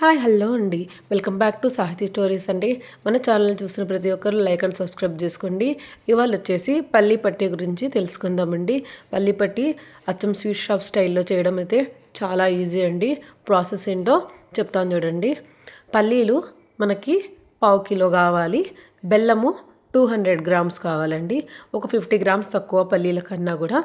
Hi hello అండి. Welcome back to Sahithi stories అండి. మన ఛానల్ చూసిన ప్రతి ఒక్కరు లైక్ అండ్ సబ్స్క్రైబ్ చేసుకోండి. ఇవాళ వచ్చేసి పల్లి పట్టి గురించి తెలుసుకుందామండి. పల్లి పట్టి అచ్చం స్వీట్ షాప్ స్టైల్లో చేయడం అయితే చాలా ఈజీ అండి. ప్రాసెస్ ఏంటో చెప్తాను చూడండి. పల్లీలు మనకి పావు కిలో కావాలి. బెల్లము టూ హండ్రెడ్ గ్రామ్స్ కావాలండి. ఒక ఫిఫ్టీ గ్రామ్స్ తక్కువ పల్లీల కన్నా కూడా.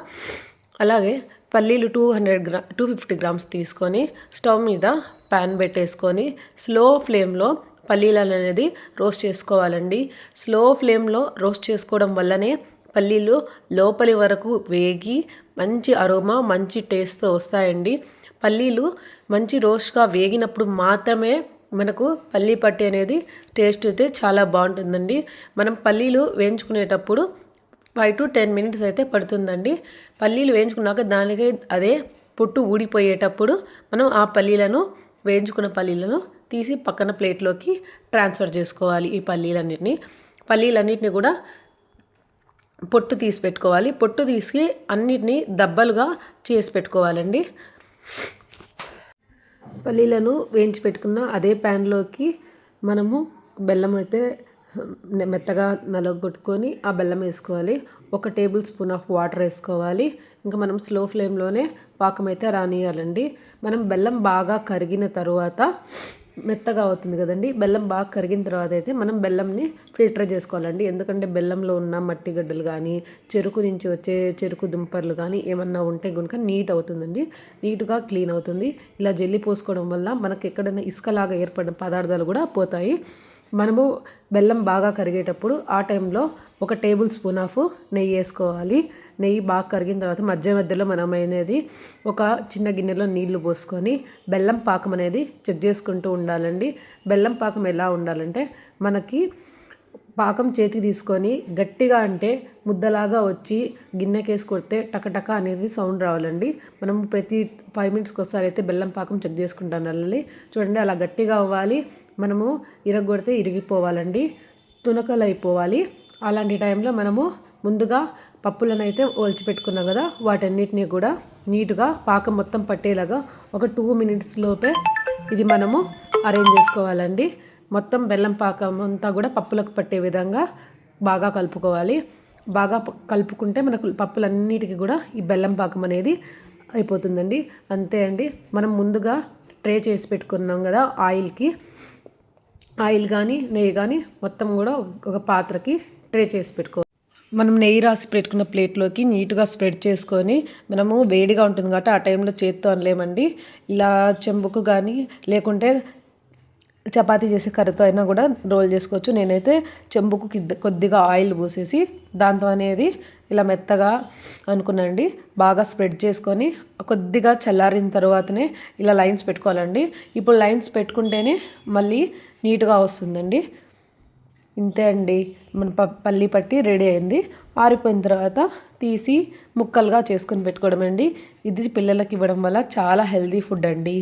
అలాగే పల్లీలు two hundred gram two fifty grams తీసుకొని స్టవ్ మీద ప్యాన్ పెట్టేసుకొని స్లో ఫ్లేమ్లో పల్లీలను అనేది రోస్ట్ చేసుకోవాలండి. స్లో ఫ్లేమ్లో రోస్ట్ చేసుకోవడం వల్లనే పల్లీలు లోపలి వరకు వేగి మంచి అరోమా మంచి టేస్ట్తో వస్తాయండి. పల్లీలు మంచి రోస్ట్గా వేగినప్పుడు మాత్రమే మనకు పల్లీ పట్టి అనేది టేస్ట్ అయితే చాలా బాగుంటుందండి. మనం పల్లీలు వేయించుకునేటప్పుడు ఫైవ్ టు టెన్ మినిట్స్ అయితే పడుతుందండి. పల్లీలు వేయించుకున్నాక దానికి అదే పొట్టు ఊడిపోయేటప్పుడు మనం ఆ పల్లీలను వేయించుకున్న పల్లీలను తీసి పక్కన ప్లేట్లోకి ట్రాన్స్ఫర్ చేసుకోవాలి ఈ పల్లీలన్నిటిని. పల్లీలన్నిటిని కూడా పొట్టు తీసి పెట్టుకోవాలి. పొట్టు తీసి అన్నిటినీ దబ్బలుగా చేసి పెట్టుకోవాలండి. పల్లీలను వేయించి పెట్టుకున్న అదే ప్యాన్లోకి మనము బెల్లం అయితే మెత్తగా నలగొట్టుకొని ఆ బెల్లం వేసుకోవాలి. ఒక టేబుల్ స్పూన్ ఆఫ్ వాటర్ వేసుకోవాలి. ఇంకా మనం స్లో ఫ్లేమ్లోనే పాకం అయితే రానియాలండి మనం బెల్లం బాగా కరిగిన తర్వాత మెత్తగా అవుతుంది కదండి. బెల్లం బాగా కరిగిన తర్వాత అయితే మనం బెల్లంని ఫిల్టర్ చేసుకోవాలండి. ఎందుకంటే బెల్లంలో ఉన్న మట్టి గడ్డలు కానీ చెరుకు నుంచి వచ్చే చెరుకు దుంపర్లు కానీ ఏమన్నా ఉంటే కనుక నీట్ అవుతుందండి. నీట్గా క్లీన్ అవుతుంది. ఇలా జల్లి పోసుకోవడం వల్ల మనకి ఎక్కడైనా ఇసుకలాగా ఏర్పడిన పదార్థాలు కూడా పోతాయి. మనము బెల్లం బాగా కరిగేటప్పుడు ఆ టైంలో ఒక టేబుల్ స్పూన్ ఆఫ్ నెయ్యి వేసుకోవాలి. నెయ్యి బాగా కరిగిన తర్వాత మధ్య మధ్యలో మనం అనేది ఒక చిన్న గిన్నెలో నీళ్ళు పోసుకొని బెల్లం పాకం అనేది చెక్ చేసుకుంటూ ఉండాలండి. బెల్లం పాకం ఎలా ఉండాలంటే మనకి పాకం చేతికి తీసుకొని గట్టిగా అంటే ముద్దలాగా వచ్చి గిన్నెకేసి కొడితే టకటక అనేది సౌండ్ రావాలండి. మనం ప్రతి ఫైవ్ మినిట్స్కి ఒకసారి అయితే బెల్లం పాకం చెక్ చేసుకుంటాను చూడండి అలా గట్టిగా అవ్వాలి. మనము ఇరగొడితే ఇరిగిపోవాలండి. తునకలు అయిపోవాలి అలాంటి టైంలో మనము ముందుగా పప్పులను అయితే పెట్టుకున్నాం కదా వాటన్నిటిని కూడా నీట్గా పాకం మొత్తం పట్టేలాగా ఒక టూ మినిట్స్ లోపే ఇది మనము అరేంజ్ చేసుకోవాలండి. మొత్తం బెల్లం పాకం అంతా కూడా పప్పులకు పట్టే విధంగా బాగా కలుపుకోవాలి. బాగా కలుపుకుంటే మనకు పప్పులన్నిటికీ కూడా ఈ బెల్లం పాకం అనేది అయిపోతుందండి. అంతే అండి. మనం ముందుగా ట్రే చేసి పెట్టుకున్నాం కదా ఆయిల్కి. ఆయిల్ కానీ నెయ్యి కానీ మొత్తం కూడా ఒక పాత్రకి ట్రే చేసి పెట్టుకో. మనం నెయ్యి రాసి పెట్టుకున్న ప్లేట్లోకి నీట్గా స్ప్రెడ్ చేసుకొని మనము వేడిగా ఉంటుంది కాబట్టి ఆ టైంలో చేత్తో అనలేమండి. ఇలా చెంబుకు కానీ లేకుంటే చపాతీ చేసే కర్రతో అయినా కూడా రోల్ చేసుకోవచ్చు. నేనైతే చెంబుకు కొద్దిగా ఆయిల్ పోసేసి దాంతో అనేది ఇలా మెత్తగా అనుకునండి. బాగా స్ప్రెడ్ చేసుకొని కొద్దిగా చల్లారిన తర్వాతనే ఇలా లైన్స్ పెట్టుకోవాలండి. ఇప్పుడు లైన్స్ పెట్టుకుంటేనే మళ్ళీ నీట్గా వస్తుందండి. ఇంతే అండి. మన ప పల్లి పట్టి రెడీ అయింది. ఆరిపోయిన తర్వాత తీసి ముక్కలుగా చేసుకొని పెట్టుకోవడం అండి ఇది పిల్లలకి ఇవ్వడం వల్ల చాలా హెల్దీ ఫుడ్ అండి.